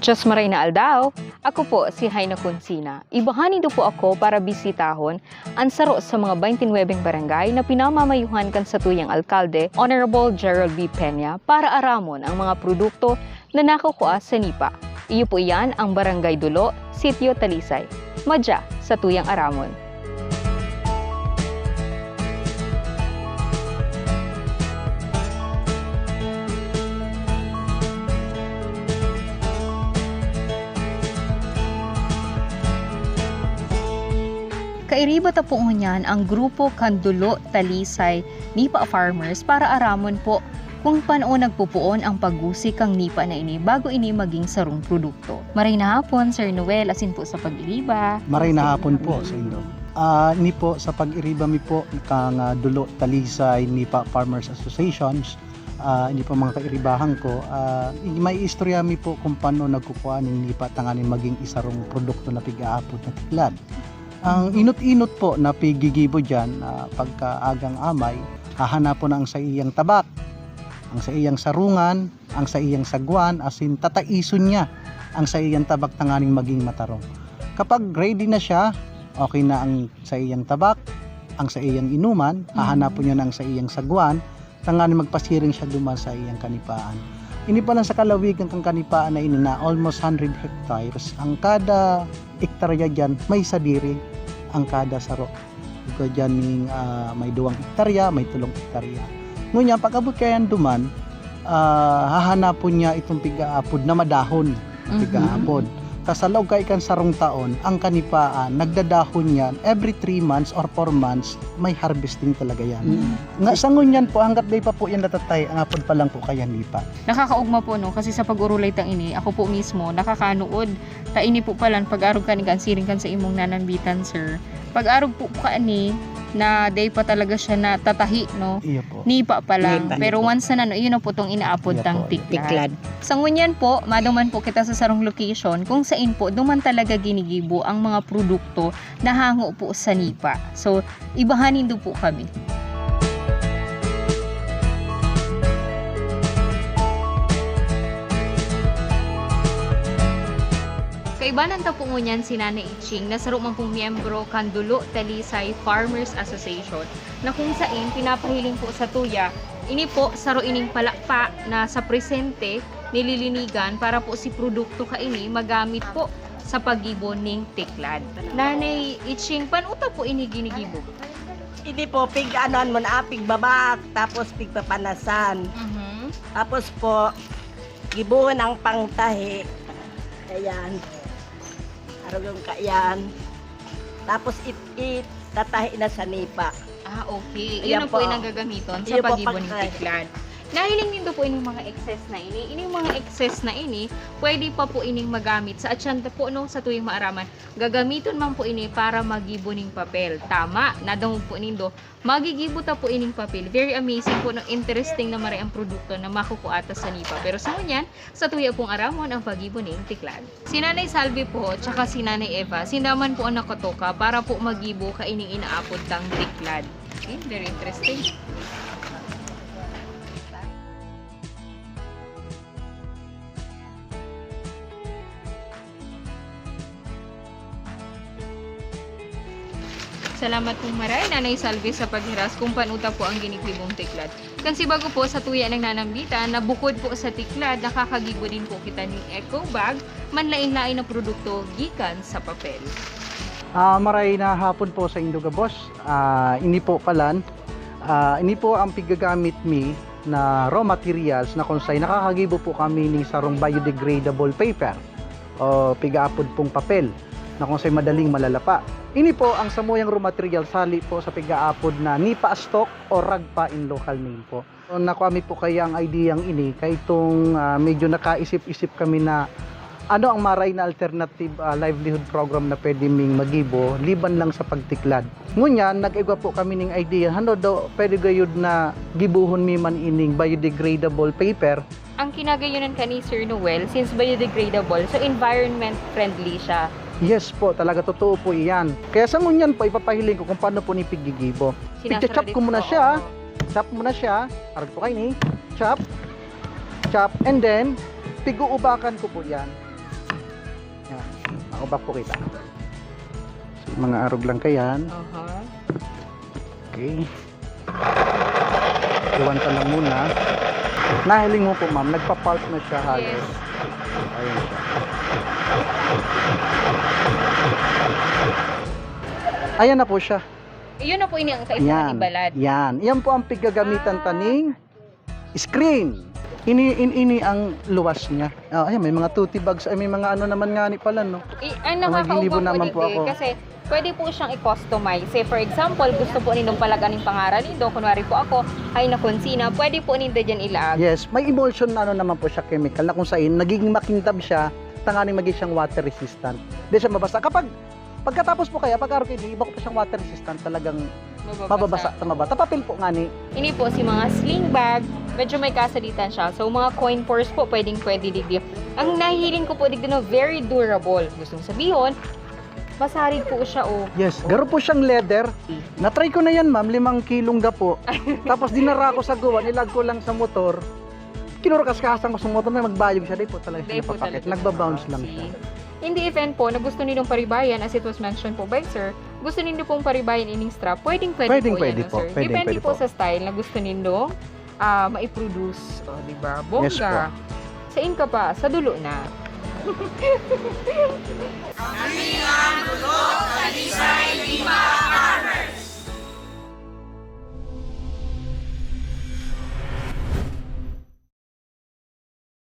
Diyos maray na aldaw, ako po si Haina Consina. Ibahan po ako para bisitahon ang saro sa mga 29 barangay na pinamamayuhan kan sa tuyang alkalde, Honorable Gerald B. Peña, para aramon ang mga produkto na nakukuha sa NIPA. Iyo po iyan ang Barangay Dulo, Sitio Talisay. Madya sa tuyang aramon. Kairiba ta po ngunyan ang grupo Kandulo Talisay Nipa Farmers para aramon po kung paano nagpupuon ang paggusi kang nipa na ini bago ini maging sarong produkto. Maray na hapon, Sir Noel, asin po sa pag-iriba. Maray na hapon po sa inyo. Ah, ni po sa pag-iriba mi po kang ah, dulo talisay ni pa Farmers Associations ah, hindi po mga kairibahan ko ah, may istorya mi po kung paano nagkukuha ng nipa tanganin maging isarong produkto na pigaapot na tiklad ang inot-inot po na pigigibo dyan ah, pagkaagang amay hahanapon ang sa iyang tabak ang sa iyang sarungan ang sa iyang sagwan asin tataison niya ang sa iyang tabak tanganing maging matarong. Kapag ready na siya okay na ang sa iyang tabak, ang sa iyang inuman, hahanapon niya ng sa iyang sagwan, tanganin magpasiring siya duman sa iyang kanipaan. Ini pa lang sa kalawigan ng kanipaan na ini na almost 100 hectares, ang kada hektarya dyan may sadiri ang kada saro. Iko dyan ah, may duwang hektarya, may tulong hektarya. Ngunya, pag abot kayan duman, ah, hahanapon niya itong pigaapod na madahon Mhm. pigaapod. Kasalaw kay kan sarong taon, ang kanipaan, nagdadahon yan, every 3 months or 4 months, may harvesting talaga yan. Nga sa ngunyan po, hanggat day pa po yan natatay, ang apod pa lang po kaya nipa. Nakakaugma po no kasi sa pag-urulay tang ini, ako po mismo nakakanuod. Ta ini po palan pag-arog ka ni kan siring kan sa imong nanambitan sir. Pag-arog po ka ni na day pa talaga siya na tatahi no. Iyo po. Nipa pa lang. Nipa. Pero once na no, yun na po tong inaapod po. tiklad. Tiklad. Sa ngunyan po, maduman po kita sa sarong location kung saan po duman talaga ginigibo ang mga produkto na hango po sa nipa. So, ibahanin do po kami. Kaibanan ta po ngunyan si Nana Iching na sarong pong miyembro Kandulo Talisay Farmers Association na kung saan pinapahiling po sa tuya ini po saro ining palakpa na sa presente nililinigan para po si produkto ka ini magamit po sa pagibo ning tiklad. Nanay Iching, panuta po ini ginigibo? Hindi po, pig anon mo na, pig babak, tapos pig papanasan. Mhm. Tapos po, gibuhon ang pangtahi. Ayan. Arugong ka yan. Tapos it-it, tatahi na sa nipa. Ah, okay. Ayan ang po po. yung nagagamiton sa Yun po, pagibo ng pagka- tiklad. Nahiling nindo po ining mga excess na ini. Ining mga excess na ini, pwede pa po ining magamit sa atyanta po no sa tuwing maaraman. Gagamiton man po ini para magibo ning papel. Tama, nadong po nindo. Magigibo ta po ining papel. Very amazing po no interesting na maray ang produkto na makukuata sa nipa. Pero sa ngunyan, sa tuya pong aramon ang pagibo ning tiklad. Si Nanay Salvi po, tsaka si Nanay Eva, sindaman po ang nakatoka para po magibo ka ining inaapod tang tiklad. Okay, very interesting. Salamat pong maray, Nanay Salvi, sa paghiras kung panuta po ang ginikibong tiklad. Kasi bago po sa tuya ng nanambitan, na bukod po sa tiklad, nakakagibo din po kita ng eco bag, manlain-lain na produkto gikan sa papel. Ah, maray na hapon po sa Indoga Boss. Ah, ini po palan. Ah, ini po ang pigagamit mi na raw materials na kung sa'y nakakagibo po kami ng sarong biodegradable paper o pigaapod pong papel na kung sa'y madaling malalapa. Ini po ang samuyang raw material sali po sa pigaapod na nipa stock o ragpa in local name po. So, nakuha po kaya ang ideyang ini kay itong ah, medyo nakaisip-isip kami na ano ang maray na alternative ah, livelihood program na pwede ming magibo liban lang sa pagtiklad. Ngunyan, nag-igwa po kami ng idea, ano daw pwede gayud na gibuhon mi man ining biodegradable paper Ang kinagayunan ka ni Sir Noel, since biodegradable, so environment friendly siya. Yes po, talaga totoo po iyan. Kaya sa ngunyan po, ipapahiling ko kung paano po ni pigigibo. Pigcha-chop ko muna siya. Chop muna siya. Arag po kayo ni. Chop. Chop. And then, piguubakan ko po yan. O ba po kita? So, mga arog lang kayan. Aha. Okay. Iwan ka lang muna. Nahiling mo po ma'am, nagpa-pulp na siya halos. Yes. Ayun siya. Ayan na po siya. Iyon na po ini ang Yan. kailangan ibalad. Yan. Yan po ang pigagamitan Ah. taning screen. Ini, ini, ini ang luwas niya. Oh, ayan, may mga tutti bags. Ay, may mga ano naman nga ni pala, no? I, ang po naman po eh, ako. kasi pwede po siyang i-customize. Say for example, gusto po ninyong palaganing pangalan nindo, kunwari po ako ay nakonsina, pwede po nindo dyan ilag. Yes, may emulsion na ano naman po siya chemical na kung saan nagiging makintab siya, tanganing maging siyang water resistant. Hindi siya mabasa. Kapag pagkatapos po kaya, pag araw kayo, iba ko pa siyang water resistant, talagang mababasa, tamaba. Tapapil po nga ni. Ini po si mga sling bag, medyo may kasalitan siya. So mga coin purse po, pwedeng pwede digdi. Ang nahihiling ko po digdi no, very durable. Gustong sabihin, masarig po siya oh. Yes, garo po siyang leather. Na-try ko na yan, ma'am, limang kilong gapo. Tapos dinara ko sa gawa, nilag ko lang sa motor. Sa motor na magbayog siya. Di po talaga siya po napapakit. talaga. Nagbabounce lang siya. In the event po na gusto ninyong paribayan, as it was mentioned po by sir, gusto ninyo pong paribayan ining strap, pwedeng pwede Pwedeng po pwede yan, no, po. sir. Pwedeng Depende pwede po po. sa style na gusto ninyo ah maiproduce. O, di ba? Yes Bongga. sa inka pa, sa dulo na. Kami ang dulo, talisay, lima,